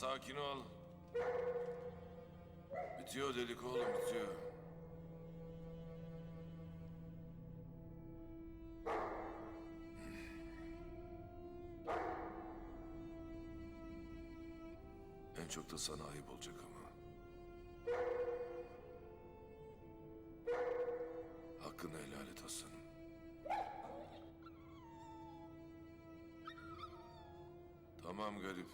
Sakin ol. Bitiyor dedik oğlum bitiyor. En çok da sana ayıp olacak ama. Hakkını helal et aslanım. Tamam. Garip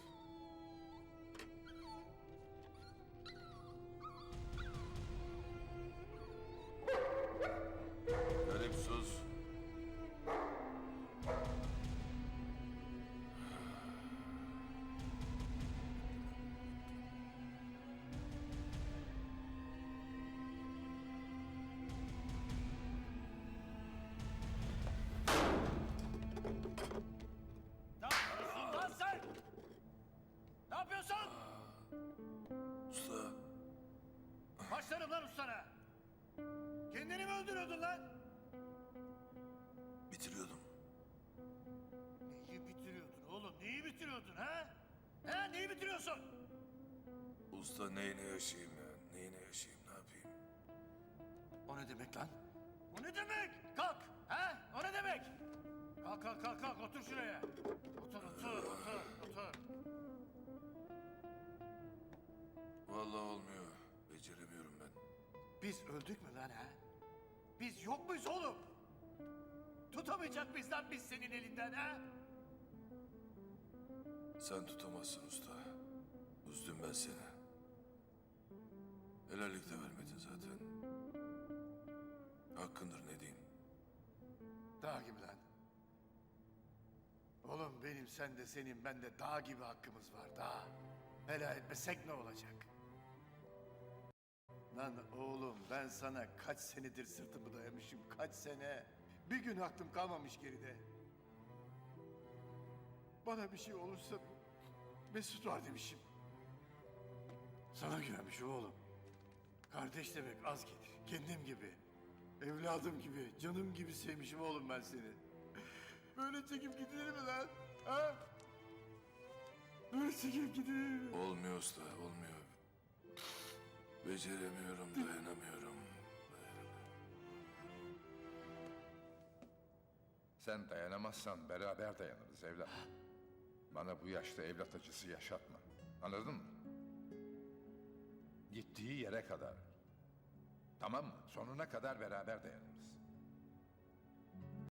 Başlarım lan ustana. Kendini mi öldürüyordun lan? Bitiriyordum. Neyi bitiriyordun oğlum? Neyi bitiriyordun ha? Ha neyi bitiriyorsun? Usta neyine yaşayayım ya? Neyine yaşayayım ne yapayım? O ne demek lan? O ne demek? Kalk. Ha? O ne demek? Kalk kalk kalk kalk otur şuraya. Otur otur otur otur. Beceremiyorum ben. Biz öldük mü lan ha? Biz yok muyuz oğlum? Tutamayacak lan biz senin elinden ha? Sen tutamazsın usta. Üzdüm ben seni. Helallik de vermedin zaten. Hakkındır ne diyeyim. Dağ gibi lan. Oğlum benim sen de senin ben de dağ gibi hakkımız var dağ. Helal etmesek ne olacak? Lan oğlum ben sana kaç senedir sırtımı dayamışım kaç sene. Bir gün aklım kalmamış geride. Bana bir şey olursa Mesut var demişim. Sana güvenmişim oğlum. Kardeş demek az gelir. Kendim gibi. Evladım gibi, canım gibi sevmişim oğlum ben seni. Böyle çekip gidilir mi lan? Ha? Böyle çekip gidilir mi? Olmuyor usta. Beceremiyorum dayanamıyorum. Sen dayanamazsan beraber dayanırız evlat. Bana bu yaşta evlat acısı yaşatma. Anladın mı? Gittiği yere kadar. Tamam mı? Sonuna kadar beraber dayanırız.